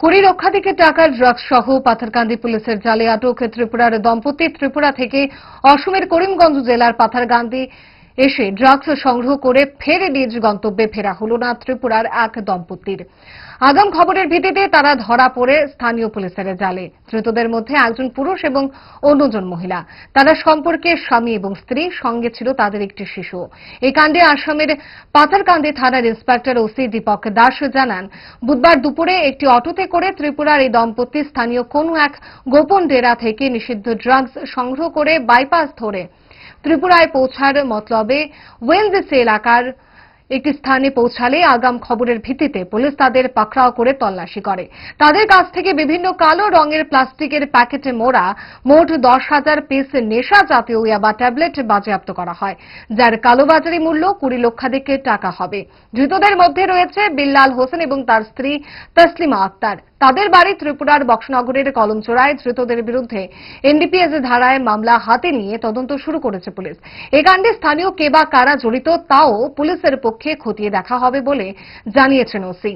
কুড়ি লক্ষাধিক টাকার ড্রাগস সহ পাথারকান্দি পুলিশের জালে আটক ত্রিপুরার দম্পতি ত্রিপুরা থেকে অসমের করিমগঞ্জ জেলার পাথারকান্দি এসে ড্রাগস সংগ্রহ করে ফের নিজ গন্তব্যে ফেরা হল না ত্রিপুরার এক দম্পতির। আগাম খবরের ভিত্তিতে তারা ধরা পড়ে স্থানীয় পুলিশের জালে। ধৃতদের মধ্যে একজন পুরুষ এবং অন্যজন মহিলা। তারা সম্পর্কে স্বামী এবং স্ত্রী, সঙ্গে ছিল তাদের একটি শিশু। এই কাণ্ডে আসামের পাথারকান্দি থানার ইন্সপেক্টর ওসি দীপক দাস জানান, বুধবার দুপুরে একটি অটোতে করে ত্রিপুরার এই দম্পতি স্থানীয় কোনো এক গোপন ডেরা থেকে নিষিদ্ধ ড্রাগস সংগ্রহ করে বাইপাস ধরে ত্রিপুরায় পৌঁছার মতলবে ওয়েলজেসি এলাকার একটি স্থানে পৌঁছালে আগাম খবরের ভিত্তিতে পুলিশ তাদের পাকড়াও করে তল্লাশি করে। তাদের কাছ থেকে বিভিন্ন কালো রঙের প্লাস্টিকের প্যাকেটে মোড়া মোট দশ হাজার পিস নেশা জাতীয় ইয়াবা ট্যাবলেট বাজেয়াপ্ত করা হয়, যার কালোবাজারি মূল্য কুড়ি লক্ষাধিক টাকা হবে। ধৃতদের মধ্যে রয়েছে বিল্লাল হোসেন এবং তার স্ত্রী তসলিমা আক্তার। তাদের বাড়ি ত্রিপুরার বক্সনগরের কলমচোড়ায় ধৃতদের বিরুদ্ধে এনডিপিএস ধারায় মামলা হাতে নিয়ে তদন্ত শুরু করেছে পুলিশ। এ কাণ্ডে স্থানীয় কে বা কারা জড়িত তাও পুলিশের পক্ষে খতিয়ে দেখা হবে বলে জানিয়েছেন ওসি।